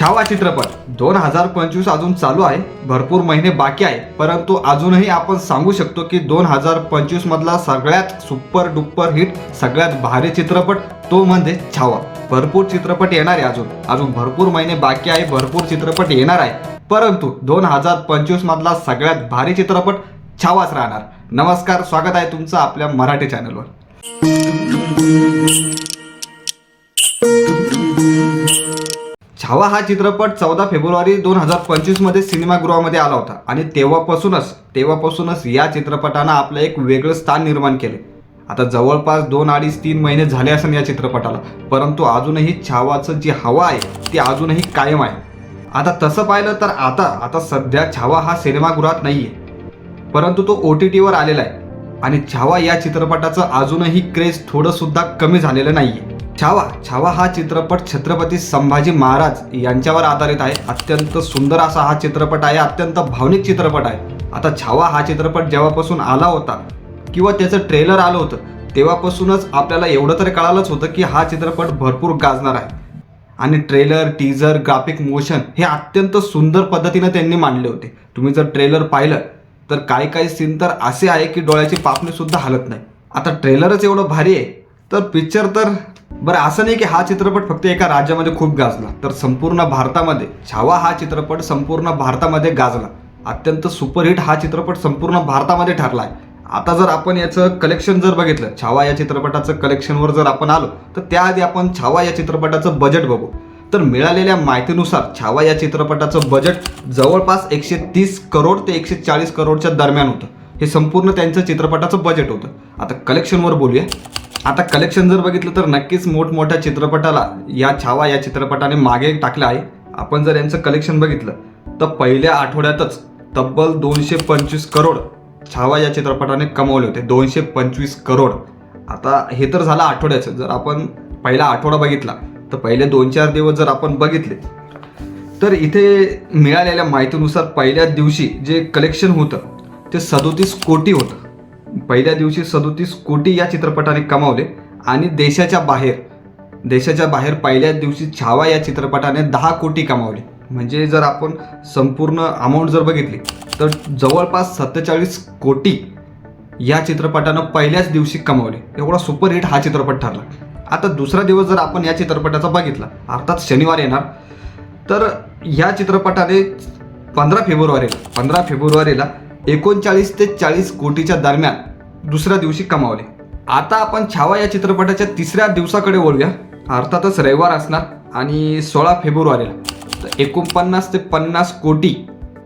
छावा चित्रपट. दोन हजार पंचवीस अजून चालू आहे. भरपूर महिने बाकी आहे. परंतु अजूनही आपण सांगू शकतो की दोन हजार पंचवीस मधला सगळ्यात सुपर डुप्पर हिट सगळ्यात भारी चित्रपट तो म्हणजे छावा. भरपूर चित्रपट येणार आहे अजून. अजून भरपूर महिने बाकी आहे. भरपूर चित्रपट येणार आहे. परंतु दोन हजार पंचवीस मधला सगळ्यात भारी चित्रपट छावाच राहणार. नमस्कार स्वागत आहे तुमचं आपल्या मराठी चॅनलवर छावा हा चित्रपट चौदा फेब्रुवारी दोन हजार पंचवीसमध्ये सिनेमागृहामध्ये आला होता. आणि तेव्हापासूनच तेव्हापासूनच या चित्रपटानं आपलं एक वेगळं स्थान निर्माण केले. आता जवळपास दोन अडीच तीन महिने झाले असेल या चित्रपटाला परंतु अजूनही छावाचं जी हवा आहे ती अजूनही कायम आहे. आता तसं पाहिलं तर आता आता सध्या छावा हा सिनेमागृहात नाही आहे परंतु तो ओ टी टीवर आलेला आहे. आणि छावा या चित्रपटाचं अजूनही क्रेज थोडंसुद्धा कमी झालेलं नाही आहे छावा छावा हा चित्रपट छत्रपती संभाजी महाराज यांच्यावर आधारित आहे. अत्यंत सुंदर असा हा चित्रपट आहे अत्यंत भावनिक चित्रपट आहे. आता छावा हा चित्रपट जेव्हापासून आला होता किंवा त्याचं ट्रेलर आलं होतं तेव्हापासूनच आपल्याला एवढं तरी कळालंच होतं की हा चित्रपट भरपूर गाजणार आहे. आणि ट्रेलर टीजर ग्राफिक मोशन हे अत्यंत सुंदर पद्धतीनं त्यांनी मांडले होते. तुम्ही जर ट्रेलर पाहिलं तर काही काही सीन तर असे आहे की डोळ्याची पापणीसुद्धा हलत नाही. आता ट्रेलरच एवढं भारी आहे तर पिक्चर तर बरं असं नाही की हा चित्रपट फक्त एका राज्यामध्ये खूप गाजला तर संपूर्ण भारतामध्ये छावा हा चित्रपट संपूर्ण भारतामध्ये गाजला. अत्यंत सुपरहिट हा चित्रपट संपूर्ण भारतामध्ये ठरला आहे. आता जर आपण याचं कलेक्शन जर बघितलं छावा या चित्रपटाचं कलेक्शनवर जर आपण आलो तर त्याआधी आपण छावा या चित्रपटाचं बजेट बघू. तर मिळालेल्या माहितीनुसार छावा या चित्रपटाचं बजेट जवळपास एकशे तीस करोड ते एकशे चाळीस करोडच्या दरम्यान होतं. हे संपूर्ण त्यांचं चित्रपटाचं बजेट होतं. आता कलेक्शनवर बोलूया. आता कलेक्शन जर बघितलं तर नक्कीच मोठमोठ्या चित्रपटाला या छावा या चित्रपटाने मागे टाकलं आहे. आपण जर यांचं कलेक्शन बघितलं तर पहिल्या आठवड्यातच तब्बल दोनशे पंचवीस करोड छावा या चित्रपटाने कमवले होते. दोनशे पंचवीस करोड. आता हे तर झालं आठवड्याचं. जर आपण पहिला आठवडा बघितला तर पहिले दोन चार दिवस जर आपण बघितले तर इथे मिळालेल्या माहितीनुसार पहिल्या दिवशी जे कलेक्शन होतं ते सदोतीस कोटी होतं. पहिल्या दिवशी सदोतीस कोटी या चित्रपटाने कमावले आणि देशाच्या बाहेर देशाच्या बाहेर पहिल्या दिवशी छावा या चित्रपटाने दहा कोटी कमावले. म्हणजे जर आपण संपूर्ण अमाऊंट जर बघितली तर जवळपास सत्तेचाळीस कोटी या चित्रपटानं पहिल्याच दिवशी कमावले. एवढा सुपरहिट हा चित्रपट ठरला. आता दुसरा दिवस जर आपण या चित्रपटाचा बघितला अर्थात शनिवार येणार तर या चित्रपटाने पंधरा फेब्रुवारीला पंधरा फेब्रुवारीला एकोणचाळीस ते चाळीस कोटीच्या दरम्यान दुसऱ्या दिवशी कमावले. आता आपण छावा या चित्रपटाच्या तिसऱ्या दिवसाकडे वळूया. अर्थातच रविवार असणार आणि सोळा फेब्रुवारीला. तर एकोणपन्नास ते पन्नास कोटी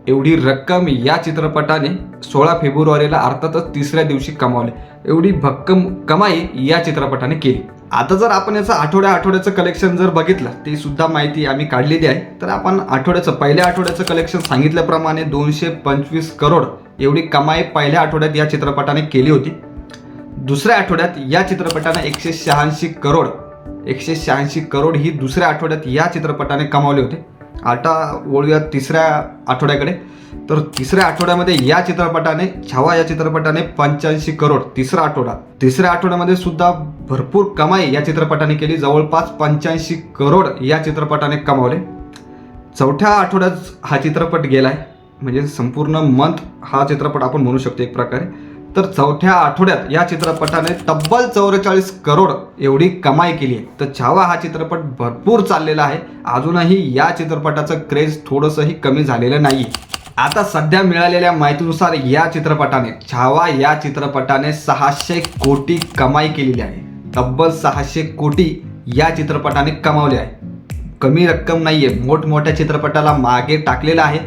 एवढी रक्कम या चित्रपटाने सोळा फेब्रुवारीला अर्थातच तिसऱ्या दिवशी कमावले. एवढी भक्कम कमाई या चित्रपटाने केली. आता जर आपण याचं आठवड्या आठवड्याचं कलेक्शन जर बघितलं ती सुद्धा माहिती आम्ही काढलेली आहे. तर आपण आठवड्याचं पहिल्या आठवड्याचं कलेक्शन सांगितल्याप्रमाणे दोनशे पंचवीस करोड एवढी कमाई पहिल्या आठवड्यात या चित्रपटाने केली होती. दुसऱ्या आठवड्यात या चित्रपटाने एकशे शहाऐंशी करोड एकशे शहाऐंशी करोड ही दुसऱ्या आठवड्यात या चित्रपटाने कमावले होते. आता वळूया तिसऱ्या आठवड्याकडे. तर तिसऱ्या आठवड्यामध्ये या चित्रपटाने छावा या चित्रपटाने पंच्याऐंशी करोड तिसरा आठवडा. तिसऱ्या आठवड्यामध्ये सुद्धा भरपूर कमाई या चित्रपटाने केली. जवळपास पंच्याऐंशी करोड या चित्रपटाने कमावले. चौथ्या आठवड्यात हा चित्रपट गेलाय. म्हणजे संपूर्ण मंथ हा चित्रपट आपण म्हणू शकतो एक प्रकारे. तर चौथ्या आठवड्यात या चित्रपटाने तब्बल चौवेचाळीस करोड एवढी कमाई केली आहे. तर छावा हा चित्रपट भरपूर चाललेला आहे. अजूनही या चित्रपटाचं क्रेज थोडंसंही कमी झालेलं नाही आता सध्या मिळालेल्या माहितीनुसार या चित्रपटाने छावा या चित्रपटाने सहाशे कोटी कमाई केलेली आहे. तब्बल सहाशे कोटी या चित्रपटाने कमावले आहे. कमी रक्कम नाही आहे मोठमोठ्या चित्रपटाला मागे टाकलेला आहे.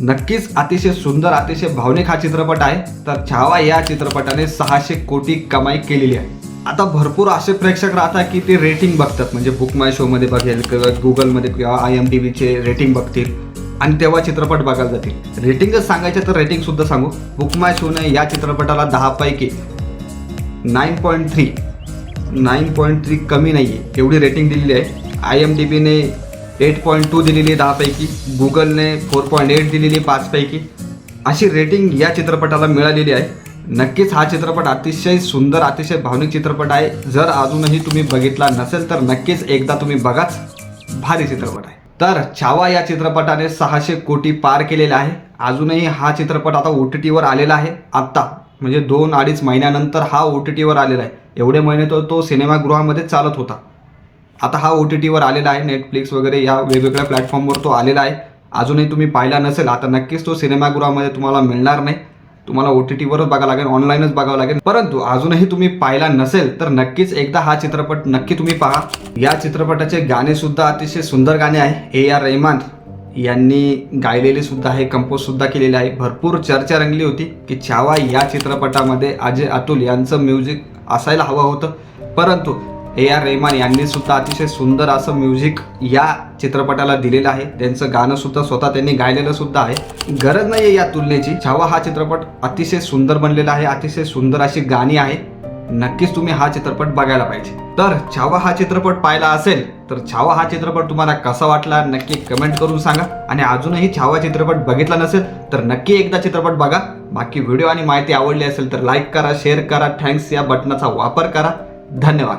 नक्कीच अतिशय सुंदर अतिशय भावनिक हा चित्रपट आहे. तर छावा या चित्रपटाने सहाशे कोटी कमाई केलेली आहे. आता भरपूर असे प्रेक्षक राहतात की ते रेटिंग बघतात. म्हणजे बुक माय शोमध्ये बघेल किंवा गुगलमध्ये किंवा आय एम टी व्हीचे रेटिंग बघतील आणि तेव्हा चित्रपट बघायला जातील. रेटिंगच सांगायचं तर रेटिंगसुद्धा सांगू. बुक माय शोने या चित्रपटाला दहापैकी nine point three nine point three कमी नाही आहे एवढी रेटिंग दिलेली आहे. आय एम डी बीने एट पॉईंट टू दिलेली आहे दहापैकी. गुगलने फोर पॉईंट एट दिलेली आहे पाचपैकी. अशी रेटिंग या चित्रपटाला मिळालेली आहे. नक्कीच हा चित्रपट अतिशय सुंदर अतिशय भावनिक चित्रपट आहे. जर अजूनही तुम्ही बघितला नसेल तर नक्कीच एकदा तुम्ही बघाच. भारी चित्रपट आहे. तर छावा या चित्रपटाने सहाशे कोटी पार केलेला आहे. अजूनही हा चित्रपट आता ओ टी टीवर आलेला आहे. आत्ता म्हणजे दोन अडीच महिन्यानंतर हा ओ टी टीवर आलेला आहे. एवढे महिने तो तो सिनेमागृहामध्ये चालत होता. आता हा ओ टी टीवर आलेला आहे नेटफ्लिक्स वगैरे या वेगवेगळ्या प्लॅटफॉर्मवर तो आलेला आहे. अजूनही तुम्ही पाहिला नसेल आता नक्कीच तो सिनेमागृहामध्ये तुम्हाला मिळणार नाही. तुम्हाला ओ टी टीवरच बघावं लागेल ऑनलाईनच बघावं लागेल. परंतु अजूनही तुम्ही पाहिला नसेल तर नक्कीच एकदा हा चित्रपट नक्की तुम्ही पहा. या चित्रपटाचे गाणेसुद्धा अतिशय सुंदर गाणे आहे. ए आर रहमान यांनी गायलेले सुद्धा आहे कंपोज सुद्धा केलेले आहे. भरपूर चर्चा रंगली होती की छावा या चित्रपटामध्ये अजय अतुल यांचं म्युझिक असायला हवं होतं. परंतु ए आर रेहमान यांनी सुद्धा अतिशय सुंदर असं म्युझिक या चित्रपटाला दिलेलं आहे. त्यांचं गाणं सुद्धा स्वतः त्यांनी गायलेलं सुद्धा आहे. गरज नाही आहे या तुलनेची. छावा हा चित्रपट अतिशय सुंदर बनलेला आहे. अतिशय सुंदर अशी गाणी आहे. नक्कीच तुम्ही हा चित्रपट बघायला पाहिजे. तर छावा हा चित्रपट पाहिला असेल तर छावा हा चित्रपट तुम्हाला कसा वाटला नक्की कमेंट करून सांगा. आणि अजूनही छावा चित्रपट बघितला नसेल तर नक्की एकदा चित्रपट बघा. बाकी व्हिडिओ आणि माहिती आवडली असेल तर लाईक करा शेअर करा थँक्स या बटनाचा वापर करा. धन्यवाद.